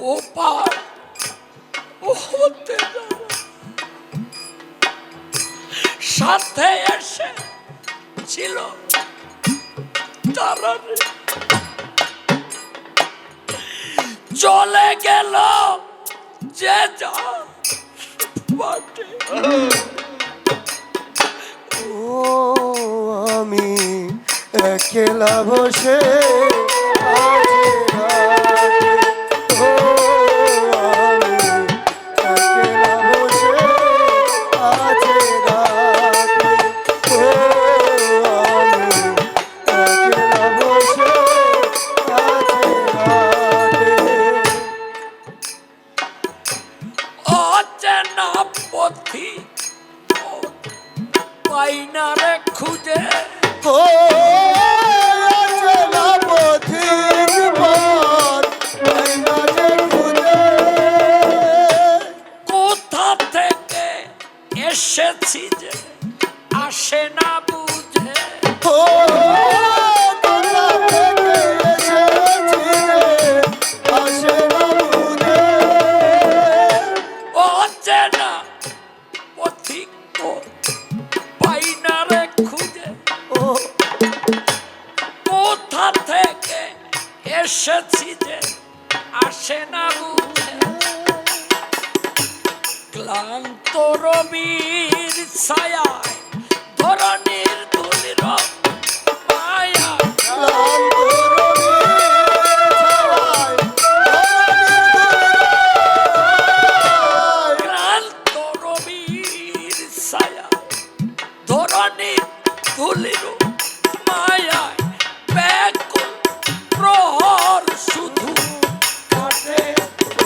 ও পা সাথে এসে ছিল চলে গেল যে ও আমি একলা বসে আর পাই না রে খুঁজে। ও এসেছি যে আসে না বুঝে। ক্লান্ত রবির ছায়ায় ধরণীর দুলির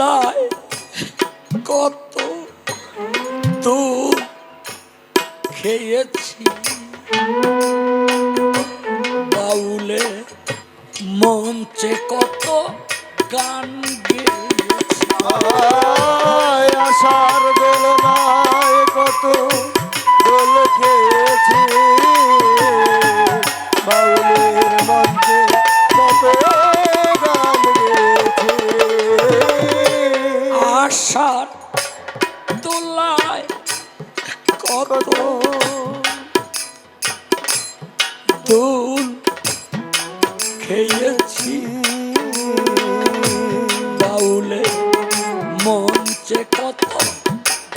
লায় কত দুধ খেয়েছি। বাউলে মঞ্চে কত গান গেছি আশার পুতুল খেয়েছি। বাউলে মঞ্চে কত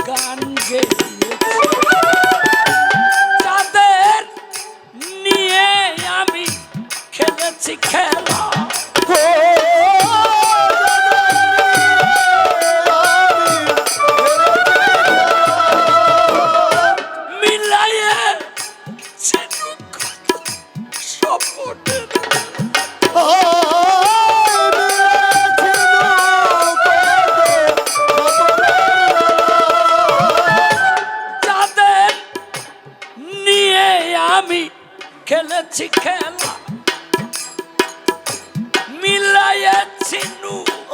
গান গেয়েছি। নিয়ে আমি খেলেছি খেলা।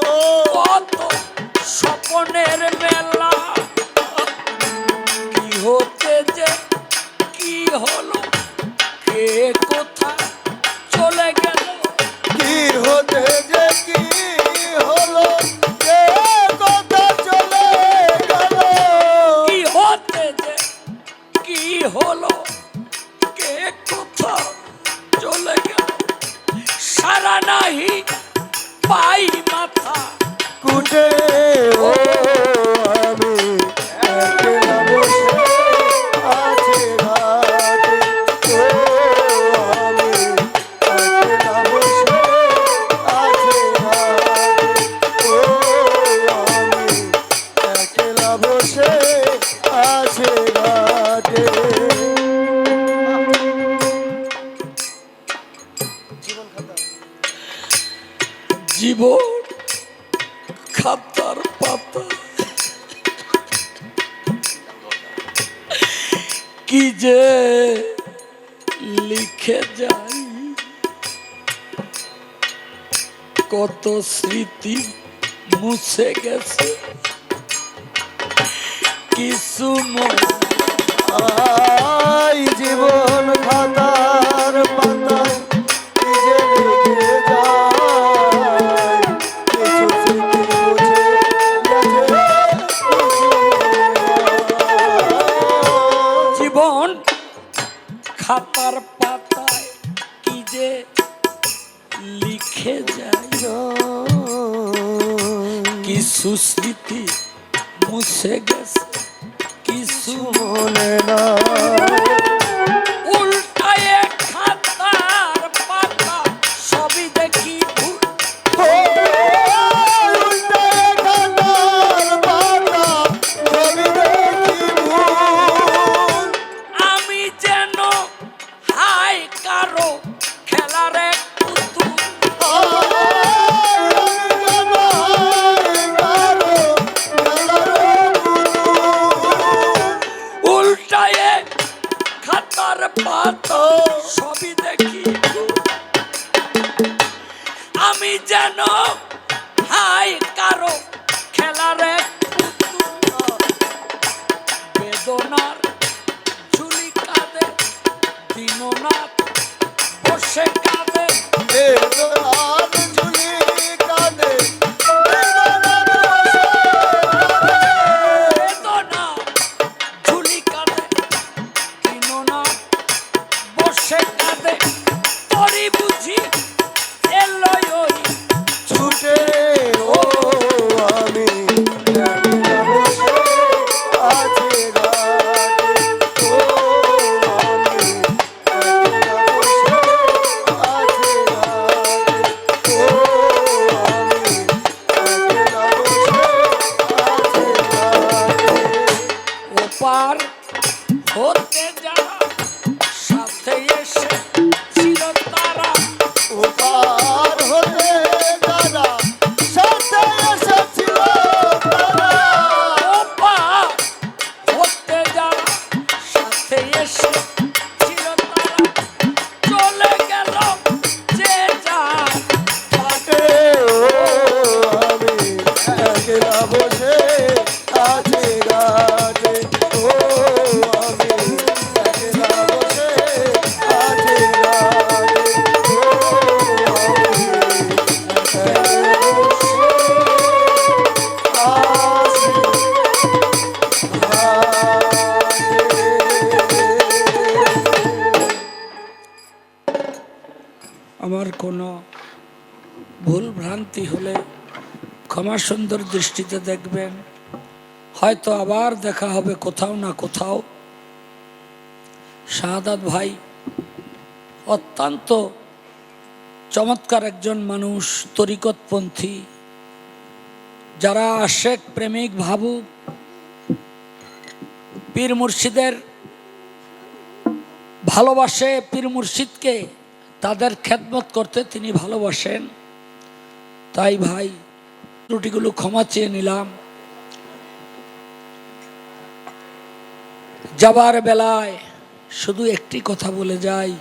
কত স্বপনের মেলা লিখে যাই। কত স্মৃতি মুছে গেছে। কিছু জীবন খাতার যায় কিছু স্মৃতি মুছে গেছে কিছু মনে না। বেদনার Julie কাঁদে Dino বসে ক্ষমা সুন্দর দৃষ্টিতে দেখবেন, হয়তো আবার দেখা হবে কোথাও না কোথাও। শাহাদাত ভাই অত্যন্ত চমৎকার একজন মানুষ, তরিকতপন্থী। যারা আশেক প্রেমিক ভাবুক, পীর মুর্শিদের ভালোবাসে, পীর মুর্শিদকে তাদের খেদমত করতে তিনি ভালোবাসেন। তাই ভাই ত্রুটিগুলো ক্ষমা চেয়ে নিলাম। যাবার বেলায় শুধু একটি কথা বলে যাই।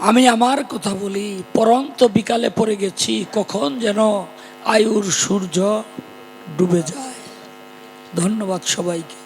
আমি আমার কথা বলি, পরন্ত বিকালে পড়ে গেছি, কখন যেন আয়ুর সূর্য ডুবে যায়। ধন্যবাদ সবাইকে।